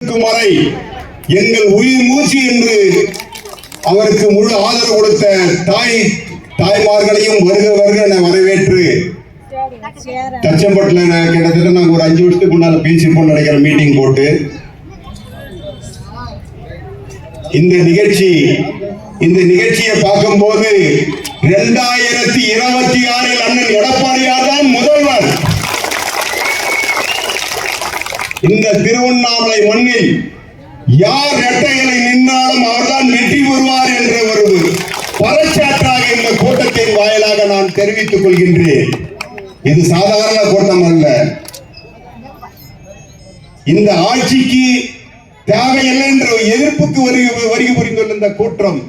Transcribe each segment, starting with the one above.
வரை எங்கள் உயிர் மூச்சு என்று அவருக்கு முழு ஆதரவு கொடுத்த தாய் தாய்மார்களையும் வருக வருக என வரவேற்று தச்சம்பட்டில் கிட்டத்தட்ட நாங்கள் ஒரு அஞ்சு வருஷத்துக்கு முன்னால் பேசிப்போம் நடக்கிற மீட்டிங் போட்டு இந்த நிகழ்ச்சி இந்த நிகழ்ச்சியை பார்க்கும்போது இரண்டாயிரத்தி இருபத்தி ஆறில் அண்ணன் எடப்பாடியார் தான் முதல்வர். இந்த திருவண்ணாமலை மண்ணில் யார் ரெட்டைகளை நின்றாலும் அவர்தான் வெற்றி பெறுவார் என்ற ஒரு பரச்சாற்றாக இந்த கூட்டத்தின் வாயிலாக நான் தெரிவித்துக் கொள்கின்றேன். இது சாதாரண கூட்டம் அல்ல. இந்த ஆட்சிக்கு தேவையில்லை என்ற எதிர்ப்புக்கு வருகை வருகை புரிந்துள்ள இந்த கூட்டம்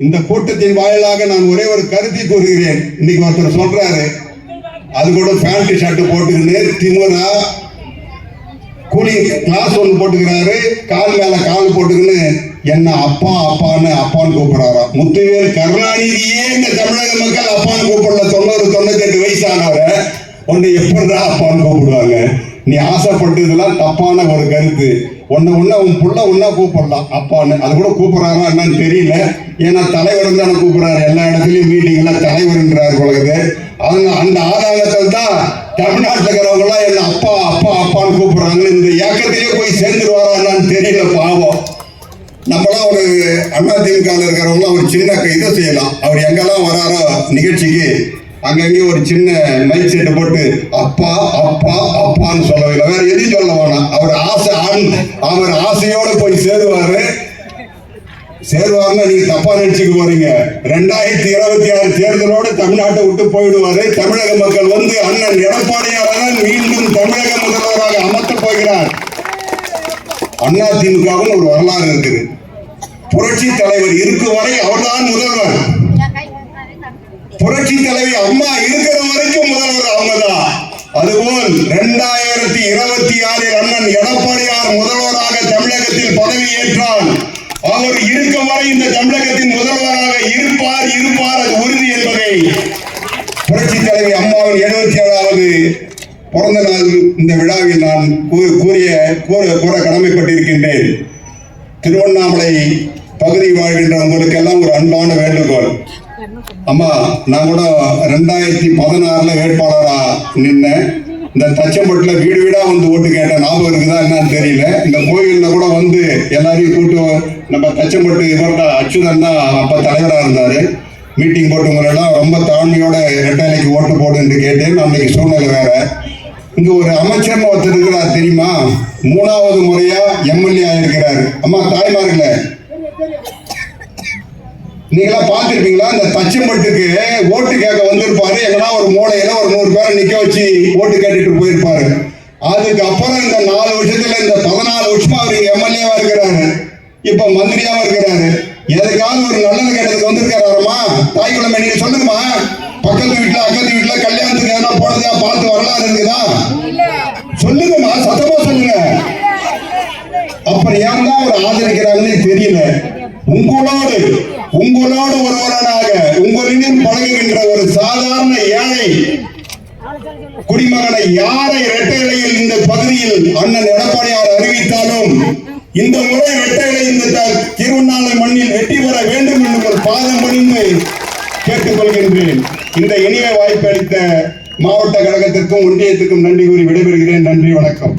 இந்த கூட்டத்தின் வாயிலாக நான் ஒரே ஒரு கருத்தை கூறுகிறேன். இன்னைக்கு ஒருத்தர் சொல்றாரு அது கூட பேண்ட் ஷர்ட் போட்டுக்கின்னு திமுறா கூலி கிளாஸ் ஒன்று போட்டுக்கிறாரு கால் மேல கால் போட்டுக்கின்னு என்ன அப்பா அப்பான்னு அப்பான்னு கூப்பிடுறாராம் முத்துவேல் கருணாநிதியே இந்த தமிழக மக்கள் அப்பான்னு கூப்பிடல தொண்ணூறு தொண்ணூத்தெட்டு வயசானவரை உன்னை எப்படிடா அப்பான்னு கூப்பிடுவாங்க? நீ ஆசைப்பட்டதெல்லாம் தப்பான ஒரு கருத்து. உன்னை உன்ன உன் புள்ள ஒன்னா கூப்பிடலாம் அப்பான்னு. அது கூட கூப்பிடுறாரா என்னன்னு தெரியல. ஏன்னா தலைவர் தானே கூப்பிடுறாரு. எல்லா இடத்துலயும் மீட்டிங்ல தலைவர்ன்றார் உலகது அவங்க அந்த ஆதாரத்தில் தான் தமிழ்நாட்டில் இருக்கிறவங்களாம் என்ன அப்பா அப்பா அப்பான்னு கூப்பிடுறாங்கன்னு இந்த இயக்கத்திலேயே போய் சேர்ந்துருவாரா என்னன்னு தெரியல பாவம். நம்மளாம் ஒரு அண்ணா இருக்கிறவங்களாம் ஒரு சின்ன இதை செய்யலாம். அவர் எங்கெல்லாம் வராரோ நிகழ்ச்சிக்கு அங்கங்கே ஒரு சின்ன மைக் செட்டு போட்டு அப்பா அப்பா அப்பான்னு சொல்லவில்லை. வேற எதையும் சொல்ல வேணாம். அவர் ஆசை ஆண் அவர் ஆசையோடு போய் சேருவாரு. சேருவார்னா நீங்க தப்பா நினைச்சுக்க போறீங்க. ரெண்டாயிரத்தி இருபத்தி ஆறு தேர்தலோடு தமிழ்நாட்டை விட்டு போயிடுவாரு. தமிழக மக்கள் வந்து அண்ணன் எடப்பாடியார் மீண்டும் தமிழக முதல்வராக அமர்த்தப் போகிறார். அண்ணா திமுகவுன்னு ஒரு வரலாறு இருக்குது. புரட்சி தலைவர் இருக்கும் வரை அவர்தான் முதல்வர். புரட்சி தலைவி அம்மா இருக்கிற வரைக்கும் முதல்வர் அவங்கதான். அதுபோல் இரண்டாயிரத்தி இருபத்தி ஆறில் அண்ணன் எடப்பாடியார் முதல்வர் இந்த தமிழகத்தின் முதல்வராக இருப்பார் இருப்பார் அது உறுதி என்பதை புரட்சி தலைவி அம்மாவின் எழுபத்தி ஏழாவது பிறந்த நாள் இந்த விழாவில் நான் கூறிய கூற கூற கடமைப்பட்டிருக்கின்றேன். திருவண்ணாமலை பகுதி வாழ்கின்ற உங்களுக்கெல்லாம் ஒரு அன்பான வேண்டுகோள். அம்மா நான் கூட ரெண்டாயிரத்தி பதினாறுல வேட்பாளரா நின்னேன். இந்த தச்சம்பட்டுல வீடு வீடா வந்து ஓட்டு கேட்டேன் ஞாபகம் இருக்குதா என்னன்னு தெரியல. இந்த கோயில்ல கூட வந்து எல்லாரையும் கூட்டு நம்ம தச்சம்பட்டு இவர் தான் அச்சுதன் தான் அப்ப தலைவரா இருந்தாரு. மீட்டிங் போட்டவங்களெல்லாம் ரொம்ப தாழ்மையோட ரெட்டைலைக்கு ஓட்டு போடுன்னு கேட்டேன். அன்னைக்கு சூழ்நிலை வேற. இங்க ஒரு அமைச்சர்னு ஒருத்தர் இருக்கிறார் தெரியுமா? மூணாவது முறையா எம்எல்ஏ ஆயிருக்கிறாரு. அம்மா தாய்மார்களே நீங்களா பார்த்திருப்பீங்களா? இந்த தச்சம்பட்டுக்கு ஓட்டு கேட்க வந்திருப்பாரு. எங்கன்னா ஒரு மூளையில ஒரு நூறு பேரை நிக்க வச்சு ஓட்டு கேட்டுட்டு போயிருப்பாரு. அதுக்கப்புறம் இந்த நாலு வருஷத்துல இந்த பதினாலு வருஷமா அவர் எம்எல்ஏவா இருக்கிறாரு. இப்ப மந்திரியாவும் இருக்கிறாரு. எதுக்காவது ஒரு நல்லது கேட்டதுக்கு வந்திருக்காராமா தாய்க்குழமை நீங்க சொல்லுங்கம்மா. பக்கத்து வீட்டுல அக்கத்து வீட்டுல கல்யாணத்துக்கு எதனா போனதா பார்த்து வரலாறு இருக்குதா? சொல்லுங்கம்மா சத்தமா சொல்லுங்க. அப்புறம் ஏன் தான் அவர் ஆதரிக்கிறாங்கன்னு தெரியல. உங்களோடு உங்களோடு ஒருவரனாக உங்களிடம் பழகுகின்ற ஒரு சாதாரண ஏழை குடிமகனை யாரை இரட்டை இலையில் இந்த பகுதியில் அண்ணன் எடப்பாடியார் அறிவித்தாலும் இந்த முறை இரட்டை இலை இந்த திருவண்ணாமலை மண்ணில் வெற்றி பெற வேண்டும் என்று ஒரு பாதம் பணிந்து கேட்டுக்கொள்கின்றேன். இந்த இனிய வாய்ப்பு அளித்த மாவட்ட கழகத்திற்கும் ஒன்றியத்துக்கும் நன்றி கூறி விடைபெறுகிறேன். நன்றி வணக்கம்.